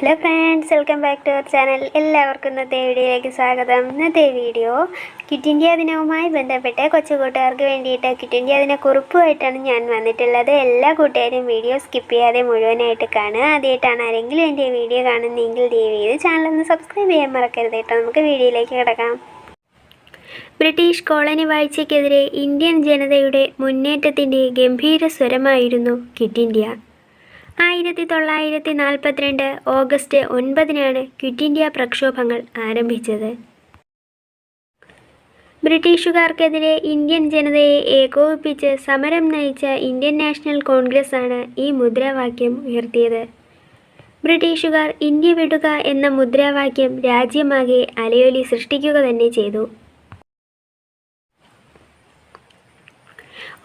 Hello friends welcome back to our channel എല്ലാവർക്കും ഇന്നത്തെ വീഡിയോയിലേക്ക് സ്വാഗതം. ഇന്നത്തെ വീഡിയോ കിറ്റ് ഇന്ത്യ ദിനവുമായി ബന്ധപ്പെട്ട് കൊച്ചു കൂട്ടുകാർക്ക് വേണ്ടിയിട്ട് ക്വിറ്റ് ഇന്ത്യ ദിന കുറിപ്പുമായിട്ടാണ് ഞാൻ വന്നിട്ടുള്ളത്. എല്ലാ കൂട്ടുകാരും വീഡിയോ സ്കിപ്പ് ചെയ്യാതെ മുഴുവനായിട്ട് കാണുക. ആദ്യമായിട്ടാണ് ആരെങ്കിലും എന്റെ വീഡിയോ കാണുന്നതെങ്കിൽ ദയവ് ചെയ്ത് ചാനൽ ഒന്ന് സബ്സ്ക്രൈബ് ചെയ്യാൻ മറക്കരുത് കേട്ടോ. നമുക്ക് വീഡിയോയിലേക്ക് കിടക്കാം. ബ്രിട്ടീഷ് കോളനി വാഴ്ചയ്ക്കെതിരെ ഇന്ത്യൻ ജനതയുടെ മുന്നേറ്റത്തിന്റെ ഗംഭീര സ്വരമായിരുന്നു കിറ്റ് ഇന്ത്യ ആയിരത്തി തൊള്ളായിരത്തി നാൽപ്പത്തിരണ്ട് ഓഗസ്റ്റ് ഒൻപതിനാണ് ക്വിറ്റ് ഇന്ത്യ പ്രക്ഷോഭങ്ങൾ ആരംഭിച്ചത്. ബ്രിട്ടീഷുകാർക്കെതിരെ ഇന്ത്യൻ ജനതയെ ഏകോപിപ്പിച്ച് സമരം നയിച്ച ഇന്ത്യൻ നാഷണൽ കോൺഗ്രസ് ആണ് ഈ മുദ്രാവാക്യം ഉയർത്തിയത്. ബ്രിട്ടീഷുകാർ ഇന്ത്യ വിടുക എന്ന മുദ്രാവാക്യം രാജ്യമാകെ അലയൊലി സൃഷ്ടിക്കുക തന്നെ ചെയ്തു.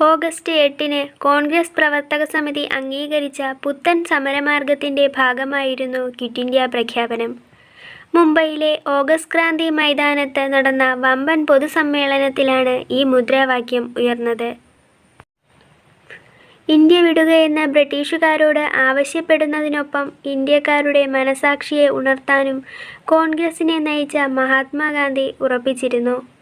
ഓഗസ്റ്റ് എട്ടിന് കോൺഗ്രസ് പ്രവർത്തക സമിതി അംഗീകരിച്ച പുത്തൻ സമരമാർഗത്തിന്റെ ഭാഗമായിരുന്നു ക്വിറ്റ് ഇന്ത്യ പ്രഖ്യാപനം. മുംബൈയിലെ ഓഗസ്റ്റ് ക്രാന്തി മൈതാനത്ത് നടന്ന വമ്പൻ പൊതുസമ്മേളനത്തിലാണ് ഈ മുദ്രാവാക്യം ഉയർന്നത്. ഇന്ത്യ വിടുകയെന്ന ബ്രിട്ടീഷുകാരോട് ആവശ്യപ്പെടുന്നതിനൊപ്പം ഇന്ത്യക്കാരുടെ മനസാക്ഷിയെ ഉണർത്താനും കോൺഗ്രസിനെ നയിച്ച മഹാത്മാഗാന്ധി ഉറപ്പിച്ചിരുന്നു.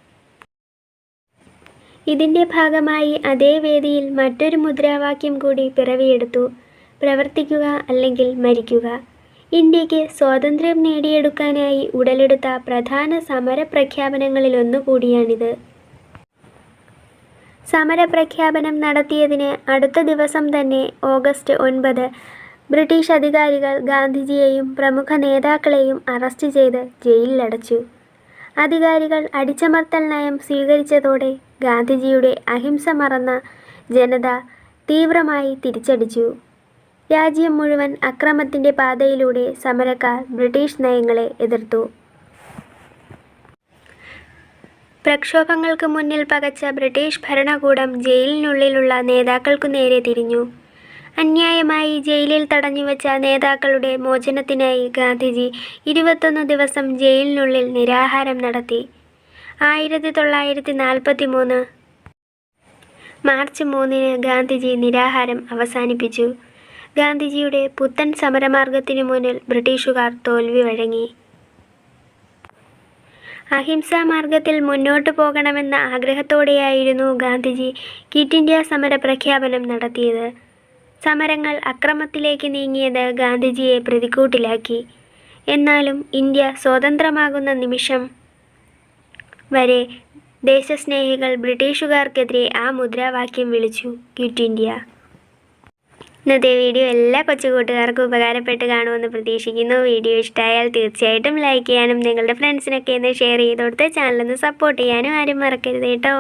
ഇതിന്റെ ഭാഗമായി അതേ വേദിയിൽ മറ്റൊരു മുദ്രാവാക്യം കൂടി പിറവിയെടുത്തു. പ്രവർത്തിക്കുക അല്ലെങ്കിൽ മരിക്കുക. ഇന്ത്യയ്ക്ക് സ്വാതന്ത്ര്യം നേടിയെടുക്കാനായി ഉടലെടുത്ത പ്രധാന സമരപ്രഖ്യാപനങ്ങളിലൊന്നുകൂടിയാണിത് സമരപ്രഖ്യാപനം നടത്തിയതിന് അടുത്ത ദിവസം തന്നെ ഓഗസ്റ്റ് ഒൻപത് ബ്രിട്ടീഷ് അധികാരികൾ ഗാന്ധിജിയെയും പ്രമുഖ നേതാക്കളെയും അറസ്റ്റ് ചെയ്ത് ജയിലിലടച്ചു. അധികാരികൾ അടിച്ചമർത്തൽ നയം സ്വീകരിച്ചതോടെ ഗാന്ധിജിയുടെ അഹിംസ മറന്ന ജനത തീവ്രമായി തിരിച്ചടിച്ചു. രാജ്യം മുഴുവൻ അക്രമത്തിന്റെ പാതയിലൂടെ സമരക്കാർ ബ്രിട്ടീഷ് നയങ്ങളെ എതിർത്തു. പ്രക്ഷോഭങ്ങൾക്ക് മുന്നിൽ പകച്ച ബ്രിട്ടീഷ് ഭരണകൂടം ജയിലിനുള്ളിലുള്ള നേതാക്കൾക്കു നേരെ തിരിഞ്ഞു. അന്യായമായി ജയിലിൽ തടഞ്ഞുവെച്ച നേതാക്കളുടെ മോചനത്തിനായി ഗാന്ധിജി ഇരുപത്തൊന്ന് ദിവസം ജയിലിനുള്ളിൽ നിരാഹാരം നടത്തി. ആയിരത്തി തൊള്ളായിരത്തി നാൽപ്പത്തി മൂന്ന് മാർച്ച് മൂന്നിന് ഗാന്ധിജി നിരാഹാരം അവസാനിപ്പിച്ചു. ഗാന്ധിജിയുടെ പുത്തൻ സമരമാർഗത്തിനു മുന്നിൽ ബ്രിട്ടീഷുകാർ തോൽവി വഴങ്ങി. അഹിംസാ മാർഗത്തിൽ മുന്നോട്ടു പോകണമെന്ന ആഗ്രഹത്തോടെയായിരുന്നു ഗാന്ധിജി ക്വിറ്റ് ഇന്ത്യ സമര പ്രഖ്യാപനം നടത്തിയത്. സമരങ്ങൾ അക്രമത്തിലേക്ക് നീങ്ങിയത് ഗാന്ധിജിയെ പ്രതിക്കൂട്ടിലാക്കി എന്നാലും ഇന്ത്യ സ്വതന്ത്രമാകുന്ന നിമിഷം വരെ ദേശസ്നേഹികൾ ബ്രിട്ടീഷുകാർക്കെതിരെ ആ മുദ്രാവാക്യം വിളിച്ചു ക്വിറ്റ് ഇന്ത്യ ഇന്നത്തെ വീഡിയോ എല്ലാ കൊച്ചു കൂട്ടുകാർക്കും ഉപകാരപ്പെട്ട് കാണുമെന്ന് പ്രതീക്ഷിക്കുന്നു. വീഡിയോ ഇഷ്ടമായാൽ തീർച്ചയായിട്ടും ലൈക്ക് ചെയ്യാനും നിങ്ങളുടെ ഫ്രണ്ട്സിനൊക്കെ ഒന്ന് ഷെയർ ചെയ്ത് കൊടുത്ത് ചാനലൊന്ന് സപ്പോർട്ട് ചെയ്യാനും ആരും മറക്കരുത് കേട്ടോ.